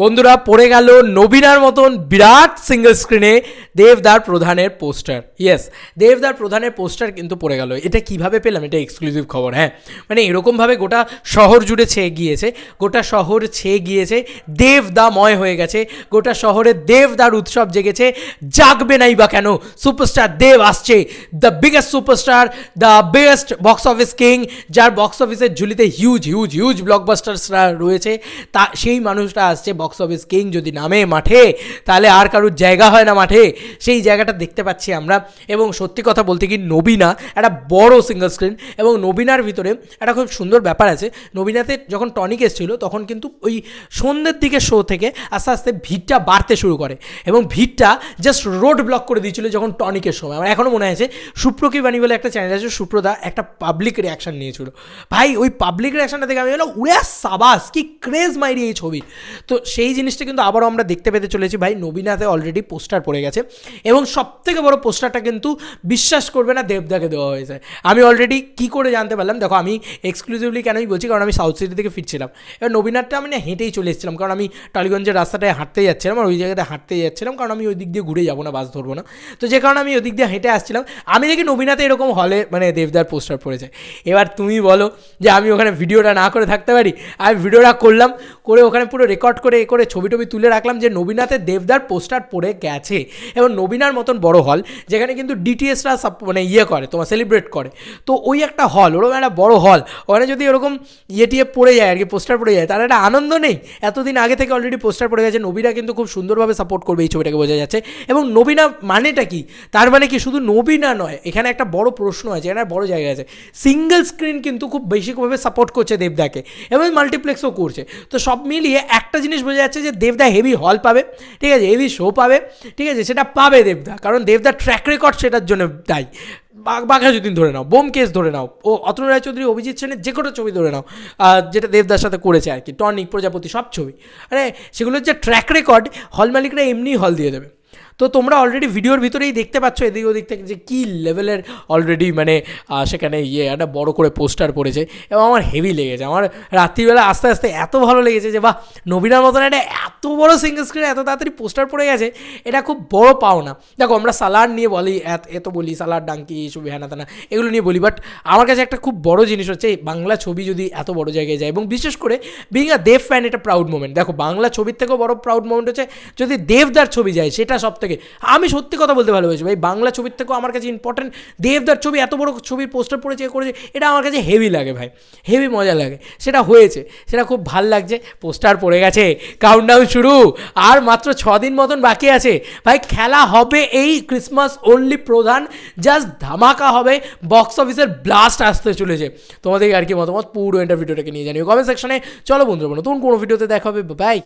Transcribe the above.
বন্ধুরা, পড়ে গেল নবীনার মতন বিরাট সিঙ্গেল স্ক্রিনে দেবদার প্রধানের পোস্টার ইয়েস দেবদার প্রধানের পোস্টার কিন্তু পড়ে গেল। এটা কীভাবে পেলাম? এটা এক্সক্লুসিভ খবর হ্যাঁ। মানে এরকমভাবে গোটা শহর জুড়ে ছেয়ে গিয়েছে, গোটা শহর ছেয়ে গিয়েছে, দেবদাময় হয়ে গেছে, গোটা শহরে দেবদার উৎসব জেগেছে, জাগবে নাই বা কেন? সুপারস্টার দেব আসছে the biggest superstar the best box office king যার বক্স অফিসের ঝুলিতে হিউজ হিউজ হিউজ ব্লকবাস্টার্সরা রয়েছে, তা, সেই মানুষটা আসছে বক্স অফিস কিং যদি নামে মাঠে, তাহলে আর কারোর জায়গা হয় না মাঠে। সেই জায়গাটা দেখতে পাচ্ছি আমরা। এবং সত্যি কথা বলতে কি, নবীনা একটা বড় সিঙ্গল স্ক্রিন এবং নবীনার ভিতরে একটা খুব সুন্দর ব্যাপার আছে। নবীনাতে যখন টনিক এসেছিল, তখন কিন্তু ওই সন্ধ্যের দিকে শো থেকে আস্তে আস্তে ভিড়টা বাড়তে শুরু করে এবং ভিড়টা জাস্ট রোড ব্লক করে দিয়েছিল যখন টনিকের সময়। আমার এখনও মনে আছে, সুপ্রকি বাণী বলে একটা চ্যানেল আছে, সুপ্রদা একটা পাবলিক রিয়াকশন নিয়েছিল। ভাই, ওই পাবলিক রিয়াকশনটা দেখে আমি বললাম, উড়ে সাবাস, কি ক্রেজ মাইরি এই ছবি। তো সেই জিনিসটা কিন্তু আবারও আমরা দেখতে পেতে চলেছি। ভাই নবীনাতে অলরেডি পোস্টার পড়ে গেছে এবং সব থেকে বড় পোস্টারটা কিন্তু বিশ্বাস করবে না দেবদাকে দেওয়া হয়েছে। আমি অলরেডি কি করে জানতে পারলাম? দেখো, আমি এক্সক্লুসিভলি কেনই বলছি? কারণ আমি সাউথ সিটি থেকে ফিরছিলাম। এবার নবীনাথটা আমি না হেঁটেই চলে এসেছিলাম। কারণ আমি টালিগঞ্জের রাস্তাটায় হাঁটতে যাচ্ছিলাম আর ওই জায়গাতে হাঁটতে যাচ্ছিলাম। কারণ আমি ওই দিক দিয়ে ঘুরে যাব না, বাস ধরবো না। তো যে কারণে আমি ওই দিক দিয়ে হেঁটে আসছিলাম। আমি দেখি নবীনাথে এরকম হলে মানে দেবদার পোস্টার পড়েছে। এবার তুমি বলো যে আমি ওখানে ভিডিওটা না করে থাকতে পারি? আমি ভিডিওটা করলাম, করে ওখানে পুরো রেকর্ড করে করে ছবি টবি তুলে রাখলাম যে নবীনাথে দেবদার পোস্টার পড়ে গেছে। এবং নবীনার মতন বড় হল যেখানে কিন্তু ডিটিএসরা মানে ইয়ে করে, তোমার সেলিব্রেট করে। তো ওই একটা হল ওরকম একটা বড় হল ওখানে যদি ওরকম ইয়ে টিয়ে পড়ে যায়, আর কি পোস্টার পড়ে যায় তার একটা আনন্দ নেই। এতদিন আগে থেকে অলরেডি পোস্টার পড়ে গেছে, নবীরা কিন্তু খুব সুন্দরভাবে সাপোর্ট করবে এই ছবিটাকে বোঝা যাচ্ছে। এবং নবীনা মানেটা কি? তার মানে কি? শুধু নবীনা নয়, এখানে একটা বড় প্রশ্ন আছে, এখানে বড় জায়গা আছে। সিঙ্গেল স্ক্রিন কিন্তু খুব বেশিভাবে সাপোর্ট করছে দেবদাকে, এবং মাল্টিপ্লেক্সও করছে। তো সব মিলিয়ে একটা জিনিস বোঝা যাচ্ছে যে দেবদা হেভি হল পাবে, ঠিক আছে? হেভি শো পাবে, ঠিক আছে? সেটা পাবে দেবদা, কারণ দেবদা ট্র্যাক রেকর্ড সেটার জন্য তাই বাঘা যতীন ধরে নাও বোম কেস ধরে নাও, ও অতনু রায়চৌধুরী, অভিজিৎ সেনের যে কোনো ছবি ধরে নাও যেটা দেবদার সাথে করেছে আর কি, টনিক, প্রজাপতি, সব ছবি। আরে, সেগুলোর যে ট্র্যাক রেকর্ড হল মালিকরা এমনি হল দিয়ে দেবে। তো তোমরা অলরেডি ভিডিওর ভিতরেই দেখতে পাচ্ছ এদিক ওদিক থেকে যে কী লেভেলের অলরেডি মানে সেখানে ইয়ে একটা বড় করে পোস্টার পড়েছে এবং আমার হেভি লেগেছে। আমার রাত্রিবেলা আস্তে আস্তে এত ভালো লেগেছে যে, বাহ, নবীনার মতন একটা এত বড় সিঙ্গেল স্ক্রিনে এত তাড়াতাড়ি পোস্টার পড়ে গেছে, এটা খুব বড় পাওনা। দেখো, আমরা সালাড নিয়ে বলি, এত বলি সালাড ডাঙ্কি এইসব হ্যানা তেনা, এগুলো নিয়ে বলি বাট আমার কাছে একটা খুব বড় জিনিস হচ্ছে বাংলা ছবি যদি এত বড় জায়গায় যায়, এবং বিশেষ করে বিং আ দেব ফ্যান এটা প্রাউড মোমেন্ট দেখো, বাংলা ছবির থেকেও বড় প্রাউড মোমেন্ট হচ্ছে, যদি দেবদার ছবি যায়, সেটা সব থেকে আমি সত্যি কথা বলতে ভালোবাসি ভাই। বাংলা ছবির থেকেও আমার কাছে ইম্পর্টেন্ট দেবদার ছবি, এত বড় ছবির পোস্টার পড়েছে করেছে, এটা আমার কাছে হেভি লাগে ভাই। হেভি মজা লাগে। সেটা হয়েছে। সেটা খুব ভালো লাগছে। পোস্টার পড়ে গেছে। কাউন্টডাউন শুরু। আর মাত্র ছ দিন মতন বাকি আছে। ভাই, খেলা হবে এই ক্রিসমাস অনলি প্রধান। জাস্ট ধামাকা হবে। বক্স অফিসের ব্লাস্ট আসতে চলেছে। তোমাদের আর কি মতামত? পুরো ইন্টারভিউটাকে নিয়ে জানিও। কমেন্ট সেকশনে চলো বন্ধুরা, নতুন কোনো ভিডিওতে দেখা হবে। বাই